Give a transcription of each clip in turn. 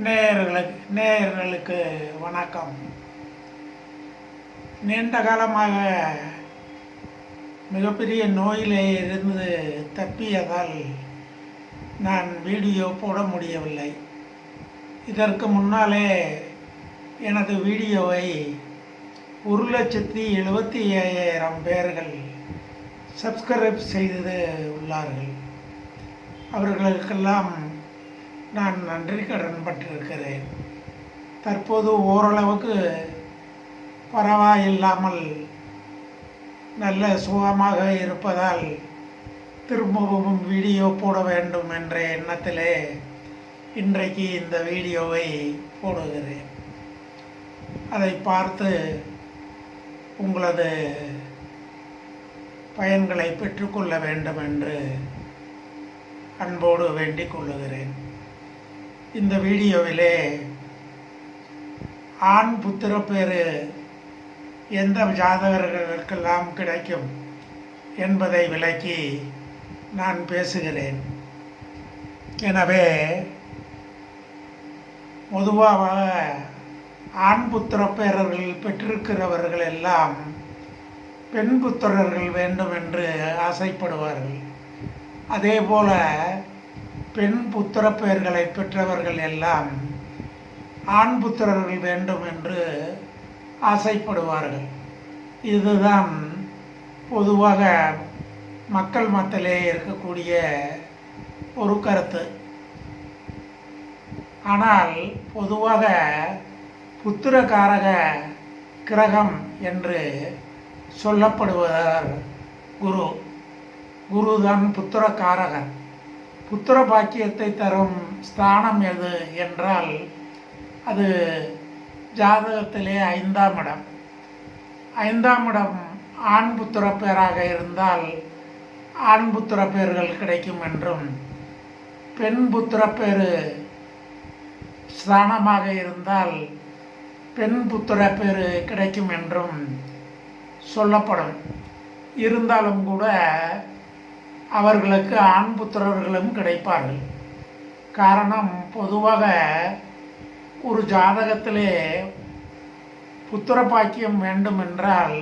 நேயர்களுக்கு நேயர்களுக்கு வணக்கம். நீண்ட காலமாக மிகப்பெரிய நோயிலே இருந்து தப்பியதால் நான் வீடியோ போட முடியவில்லை. இதற்கு முன்னாலே எனது வீடியோவை ஒரு லட்சத்தி எழுபத்தி ஐயாயிரம் பேர்கள் சப்ஸ்கிரைப் செய்து உள்ளார்கள். அவர்களுக்கெல்லாம் நான் நன்றி கடன் பட்டிருக்கிறேன் தற்போது ஓரளவுக்கு பரவாயில்லாமல் நல்ல சுகமாக இருப்பதால் திரும்பவும் வீடியோ போட வேண்டும் என்ற எண்ணத்திலே இன்றைக்கு இந்த வீடியோவை போடுகிறேன். அதை பார்த்து உங்களது பயன்களை பெற்றுக்கொள்ள வேண்டும் என்று அன்போடு வேண்டிக் கொள்ளுகிறேன். இந்த வீடியோவிலே ஆண் புத்திர பேர் எந்த ஜாதகர்களுக்கெல்லாம் கிடைக்கும் என்பதை விளக்கி நான் பேசுகிறேன். எனவே பொதுவாக ஆண் புத்திர பேரர்கள் பெற்றிருக்கிறவர்கள் எல்லாம் பெண் புத்திரர்கள் வேண்டும் என்று ஆசைப்படுவார்கள். அதே போல பெண் புத்திர பெயர்களை பெற்றவர்கள் எல்லாம் ஆண் புத்திரர்கள் வேண்டும் என்று ஆசைப்படுவார்கள். இதுதான் பொதுவாக மக்கள் மத்திலே இருக்கக்கூடிய ஒரு கருத்து. ஆனால் பொதுவாக புத்திரகாரக கிரகம் என்று சொல்லப்படுவதார் குரு. குருதான் புத்திரகாரகன் புத்திர பாக்கியத்தை தரும் ஸ்தானம் எது என்றால் அது ஜாதகத்திலே ஐந்தாம் இடம். ஐந்தாம் இடம் ஆண் புத்திர பேராக இருந்தால் ஆண் புத்திர பேர்கள் கிடைக்கும் என்றும் பெண் புத்திர பேரு ஸ்தானமாக இருந்தால் பெண் புத்திர பேரு கிடைக்கும் என்றும் சொல்லப்படும். இருந்தாலும் கூட அவர்களுக்கு ஆண் புத்திரர்களும் கிடைப்பார்கள். காரணம் பொதுவாக ஒரு ஜாதகத்திலே புத்திர பாக்கியம் வேண்டும் என்றால்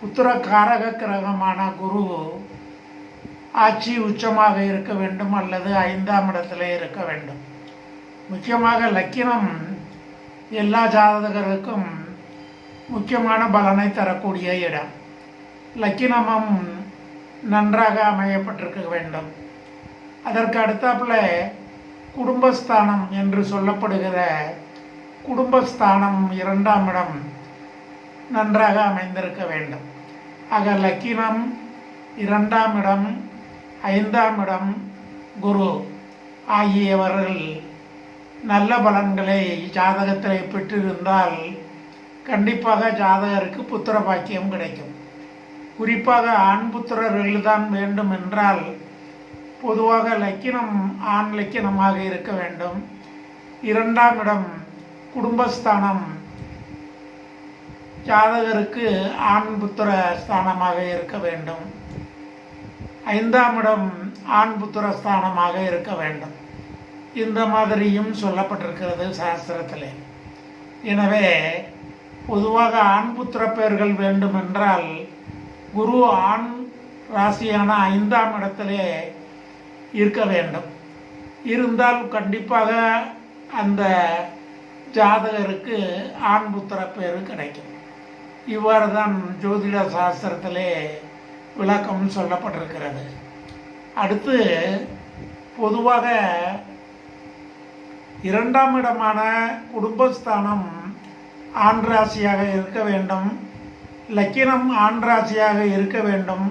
புத்திர காரக கிரகமான குரு ஆட்சி உச்சமாக இருக்க வேண்டும் அல்லது ஐந்தாம் இடத்திலே இருக்க வேண்டும். முக்கியமாக லக்கினம் எல்லா ஜாதகருக்கும் முக்கியமான பலனை தரக்கூடிய இடம். லக்கினமும் நன்றாக அமையப்பட்டிருக்க வேண்டும். அதற்கு அடுத்தாப்புல குடும்பஸ்தானம் என்று சொல்லப்படுகிற குடும்பஸ்தானம் இரண்டாம் இடம் நன்றாக அமைந்திருக்க வேண்டும். ஆக லக்கினம் இரண்டாம் இடம் ஐந்தாம் இடம் குரு. ஆகியவர்கள் நல்ல பலன்களை ஜாதகத்தில் பெற்றிருந்தால் கண்டிப்பாக ஜாதகருக்கு புத்திர பாக்கியம் கிடைக்கும். குறிப்பாக ஆண்புத்திரர்கள் தான் வேண்டும் என்றால் பொதுவாக லக்கினம் ஆண் லக்கினமாக இருக்க வேண்டும். இரண்டாம் இடம் குடும்பஸ்தானம். ஜாதகருக்கு ஆண் புத்திர ஸ்தானமாக இருக்க வேண்டும். ஐந்தாம் இடம் ஆண் புத்திர ஸ்தானமாக இருக்க வேண்டும். இந்த மாதிரியும் சொல்லப்பட்டிருக்கிறது சாஸ்திரத்தில். எனவே பொதுவாக ஆண் புத்திர பெயர்கள் வேண்டுமென்றால் குரு ஆண் ராசியான ஐந்தாம் இடத்திலே இருக்க வேண்டும். இருந்தால் கண்டிப்பாக அந்த ஜாதகருக்கு ஆண் புத்திர பேர் கிடைக்கும். இவ்வாறு தான் ஜோதிட சாஸ்திரத்திலே விளக்கம் சொல்லப்பட்டிருக்கிறது. அடுத்து பொதுவாக இரண்டாம் இடமான குடும்பஸ்தானம் ஆண் ராசியாக இருக்க வேண்டும். லக்கினம் ஆண் ராசியாக இருக்க வேண்டும்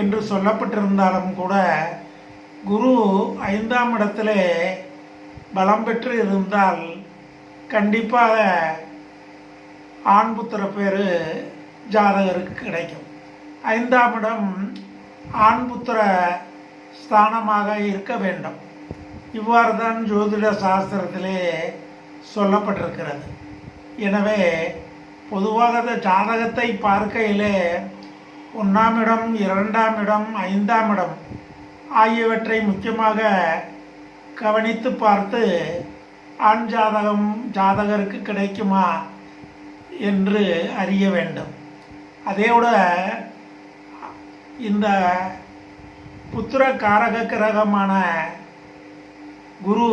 என்று சொல்லப்பட்டிருந்தாலும் கூட குரு ஐந்தாம் இடத்திலே பலம் பெற்று இருந்தால் கண்டிப்பாக ஆண் புத்திர பேர் ஜாதகருக்கு கிடைக்கும். ஐந்தாம் இடம் ஆண் புத்திர ஸ்தானமாக இருக்க வேண்டும். இவ்வாறு தான் ஜோதிட சாஸ்திரத்திலே சொல்லப்பட்டிருக்கிறது. எனவே பொதுவாக இந்த ஜாதகத்தை பார்க்கையிலே ஒன்றாம் இடம் இரண்டாம் இடம் ஐந்தாம் இடம் ஆகியவற்றை முக்கியமாக கவனித்து பார்த்து ஆண் ஜாதகம் ஜாதகருக்கு கிடைக்குமா என்று அறிய வேண்டும். அதையோட இந்த புத்திர காரக கிரகமான குரு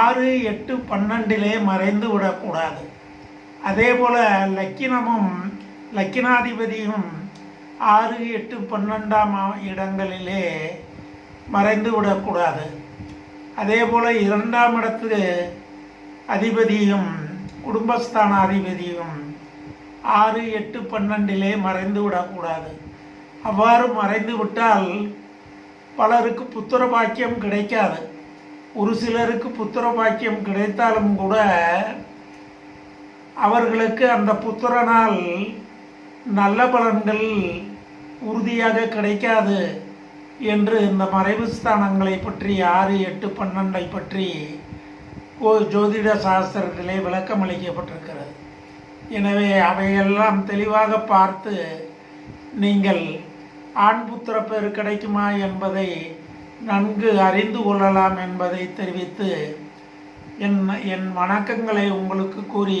ஆறு எட்டு பன்னெண்டிலே மறைந்து விடக்கூடாது. அதே போல் லக்கினமும் லக்கினாதிபதியும் ஆறு எட்டு பன்னெண்டாம் இடங்களிலே மறைந்து விடக்கூடாது. அதே போல் இரண்டாம் இடத்து அதிபதியும் குடும்பஸ்தான அதிபதியும் ஆறு எட்டு பன்னெண்டிலே மறைந்து விடக்கூடாது. அவ்வாறு மறைந்து விட்டால் பலருக்கு புத்திர பாக்கியம் கிடைக்காது. ஒரு சிலருக்கு புத்திர பாக்கியம் கிடைத்தாலும் கூட அவர்களுக்கு அந்த புத்திரனால் நல்ல பலன்கள் உறுதியாக கிடைக்காது என்று இந்த மறைவு ஸ்தானங்களை பற்றி ஆறு எட்டு பன்னெண்டை பற்றி கோ ஜோதிட சாஸ்திரத்திலே விளக்கம் அளிக்கப்பட்டிருக்கிறது. எனவே அவையெல்லாம் தெளிவாக பார்த்து நீங்கள் ஆண் புத்திர பேர் கிடைக்குமா என்பதை நன்கு அறிந்து கொள்ளலாம் என்பதை தெரிவித்து என் என் வணக்கங்களை உங்களுக்கு கூறி